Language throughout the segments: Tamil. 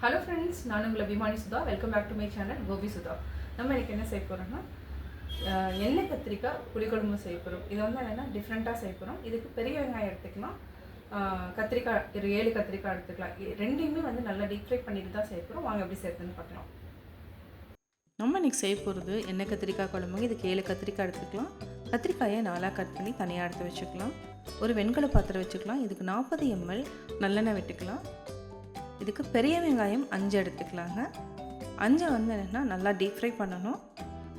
ஹலோ ஃப்ரெண்ட்ஸ் நான் உங்களை அபிமானி Sudha. Welcome back to my channel Gopi Sudha. நம்ம எனக்கு என்ன செய்ய போகிறோம்னா எண்ணெய் கத்திரிக்காய் புளிக்குழம்பு செய்ய போகிறோம் இது வந்து என்னென்னா டிஃப்ரெண்ட்டாக செய்ய போகிறோம் இதுக்கு பெரிய வெங்காயம் எடுத்துக்கலாம். கத்திரிக்காய் ஒரு ஏழு கத்திரிக்காய் எடுத்துக்கலாம். ரெண்டையுமே வந்து நல்லா டீப் ஃப்ரை பண்ணிட்டு தான் செய்ய போகிறோம் வாங்க எப்படி சேர்த்துன்னு பார்க்கலாம். நம்ம இன்றைக்கி செய்ய போகிறது எண்ணெய் கத்திரிக்காய் குழம்பு இதுக்கு ஏழு கத்திரிக்காய் எடுத்துக்கலாம். கத்திரிக்காயை நாலாக கட் பண்ணி தனியாக எடுத்து வச்சுக்கலாம். ஒரு வெண்கல பாத்திரம் வச்சுக்கலாம். இதுக்கு நாற்பது எம்எல் நல்லெண்ணெய் விட்டுக்கலாம். இதுக்கு பெரிய வெங்காயம் அஞ்சு எடுத்துக்கலாங்க. அஞ்சை வந்து என்னென்னா நல்லா டீப் ஃப்ரை பண்ணணும்.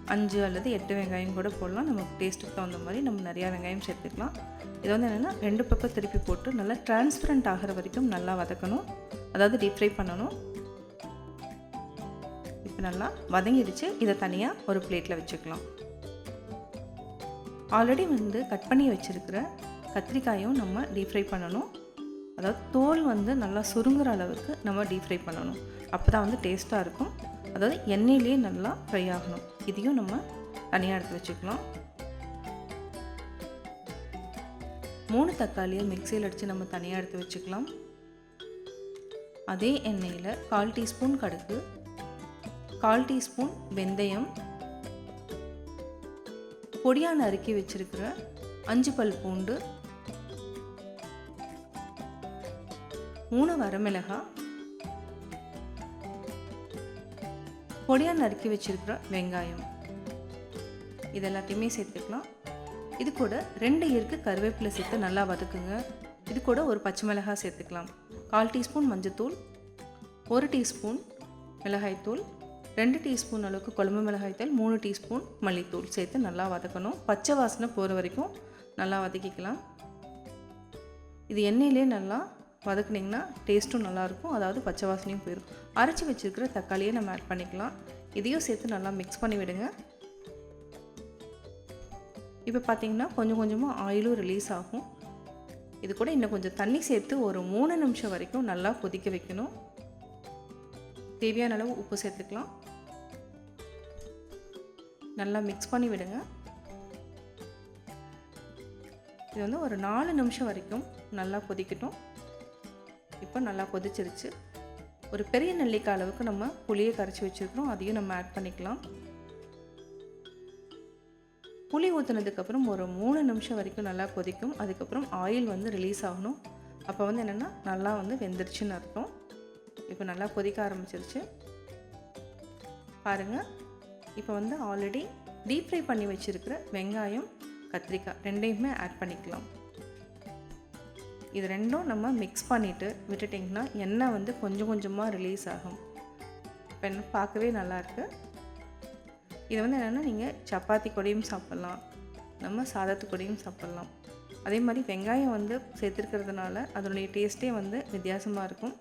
அஞ்சு அல்லது எட்டு வெங்காயம் கூட போடலாம். நமக்கு டேஸ்ட்டுக்கு தகுந்த மாதிரி நம்ம நிறையா வெங்காயம் சேர்த்துக்கலாம். இது வந்து என்னென்னா ரெண்டு பக்கம் திருப்பி போட்டு நல்லா டிரான்ஸ்பரண்ட் ஆகிற வரைக்கும் நல்லா வதக்கணும். அதாவது டீப் ஃப்ரை பண்ணணும். இப்போ நல்லா வதங்கிடுச்சு. இதை தனியாக ஒரு பிளேட்டில் வச்சுக்கலாம். ஆல்ரெடி வந்து கட் பண்ணி வச்சுருக்கிற கத்திரிக்காயும் நம்ம டீப் ஃப்ரை பண்ணணும். அதாவது தோல் வந்து நல்லா சுருங்குற அளவுக்கு நம்ம டீப் ஃப்ரை பண்ணணும். அப்போ தான் வந்து டேஸ்ட்டாக இருக்கும். அதாவது எண்ணெயிலேயே நல்லா ஃப்ரை ஆகணும். இதையும் நம்ம தனியாக எடுத்து வச்சுக்கலாம். மூணு தக்காளியை மிக்சியில் அடித்து நம்ம தனியாக எடுத்து வச்சுக்கலாம். அதே எண்ணெயில் கால் டீஸ்பூன் கடுகு கால் டீஸ்பூன் வெந்தயம் பொடியாக நறுக்கி வச்சிருக்கிற அஞ்சு பல் பூண்டு மூணு வரமிளகாய் பொடியாக நறுக்கி வச்சுருக்கிற வெங்காயம். இது எல்லாத்தையுமே சேர்த்துக்கலாம். இது கூட ரெண்டு இருக்கு கருவேப்பிலை சேர்த்து நல்லா வதக்குங்க. இது கூட ஒரு பச்சை மிளகாய் சேர்த்துக்கலாம். கால் டீஸ்பூன் மஞ்சத்தூள் ஒரு டீஸ்பூன் மிளகாய்த்தூள் ரெண்டு டீஸ்பூன் அளவுக்கு குழம்பு மிளகாய்த்தூள் மூணு டீஸ்பூன் மல்லித்தூள் சேர்த்து நல்லா வதக்கணும். பச்சை வாசனை போகிற வரைக்கும் நல்லா வதக்கிக்கலாம். இது எண்ணெயிலே நல்லா வதக்குனிங்கன்னா டேஸ்ட்டும் நல்லாயிருக்கும். அதாவது பச்சை வாசனையும் போயிடும் அரைச்சி வச்சுருக்கிற தக்காளியை நம்ம ஆட் பண்ணிக்கலாம். இதையும் சேர்த்து நல்லா மிக்ஸ் பண்ணி விடுங்க. இப்போ பார்த்தீங்கன்னா கொஞ்சம் கொஞ்சமாக ஆயிலும் ரிலீஸ் ஆகும். இது கூட இன்னும் கொஞ்சம் தண்ணி சேர்த்து ஒரு மூணு நிமிஷம் வரைக்கும் நல்லா கொதிக்க வைக்கணும். தேவையான அளவு உப்பு சேர்த்துக்கலாம். நல்லா மிக்ஸ் பண்ணி விடுங்க. இது வந்து ஒரு நாலு நிமிஷம் வரைக்கும் நல்லா கொதிக்கட்டும். இப்போ நல்லா கொதிச்சிருச்சு. ஒரு பெரிய நெல்லிக்காய் அளவுக்கு நம்ம புளியை கரைச்சி வச்சுருக்கிறோம். அதையும் நம்ம ஆட் பண்ணிக்கலாம். புளி ஊற்றுனதுக்கப்புறம் ஒரு மூணு நிமிஷம் வரைக்கும் நல்லா கொதிக்கும். அதுக்கப்புறம் ஆயில் வந்து ரிலீஸ் ஆகணும். அப்போ வந்து என்னென்னா நல்லா வந்து வெந்துருச்சுன்னு அர்த்தம். இப்போ நல்லா கொதிக்க ஆரம்பிச்சிருச்சு. பாருங்கள் இப்போ வந்து ஆல்ரெடி டீப் ஃப்ரை பண்ணி வச்சுருக்கிற வெங்காயம் கத்திரிக்காய் ரெண்டையுமே ஆட் பண்ணிக்கலாம். இது ரெண்டும் நம்ம மிக்ஸ் பண்ணிவிட்டு விட்டுட்டிங்கன்னா எண்ணெய் வந்து கொஞ்சம் கொஞ்சமாக ரிலீஸ் ஆகும். இப்போ என்ன பார்க்கவே நல்லாயிருக்கு இது வந்து என்னென்னா நீங்கள் சப்பாத்தி கூடையும் சாப்பிட்லாம். நம்ம சாதத்து கூடையும் சாப்பிட்லாம். அதே மாதிரி வெங்காயம் வந்து சேர்த்துருக்கிறதுனால அதனுடைய டேஸ்ட்டே வந்து வித்தியாசமாக இருக்கும்.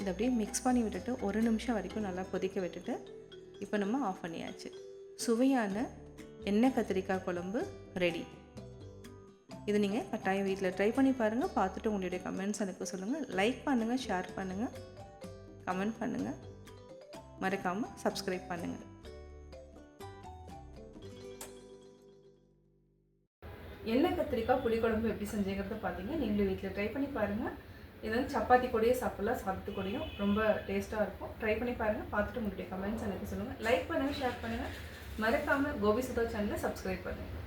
இதை அப்படியே மிக்ஸ் பண்ணி விட்டுட்டு ஒரு நிமிஷம் வரைக்கும் நல்லா கொதிக்க விட்டுட்டு இப்போ நம்ம ஆஃப் பண்ணியாச்சு. சுவையான எண்ணெய் கத்திரிக்காய் குழம்பு ரெடி இது நீங்கள் கட்டாயம் வீட்டில் ட்ரை பண்ணி பாருங்கள் பார்த்துட்டு உங்களுடைய கமெண்ட்ஸ் எனக்கு சொல்லுங்கள் லைக் பண்ணுங்கள் ஷேர் பண்ணுங்கள் கமெண்ட் பண்ணுங்கள் மறக்காமல் சப்ஸ்கிரைப் பண்ணுங்கள் எண்ணெய் கத்திரிக்காய் புளிக்குழம்பு எப்படி செஞ்சீங்கிறத பார்த்தீங்க நீங்களும் வீட்டில் ட்ரை பண்ணி பாருங்கள் இது வந்து சப்பாத்தி கூடயே சாப்பிடலாம். சாப்பிட்டு கூடயும் ரொம்ப டேஸ்ட்டாக இருக்கும். ட்ரை பண்ணி பாருங்கள் பார்த்துட்டு உங்களுடைய கமெண்ட்ஸ் எனக்கு சொல்லுங்கள் லைக் பண்ணுங்கள் ஷேர் பண்ணுங்கள் மறக்காமல் கோபி சுதா சேனலை சப்ஸ்கிரைப் பண்ணுங்கள்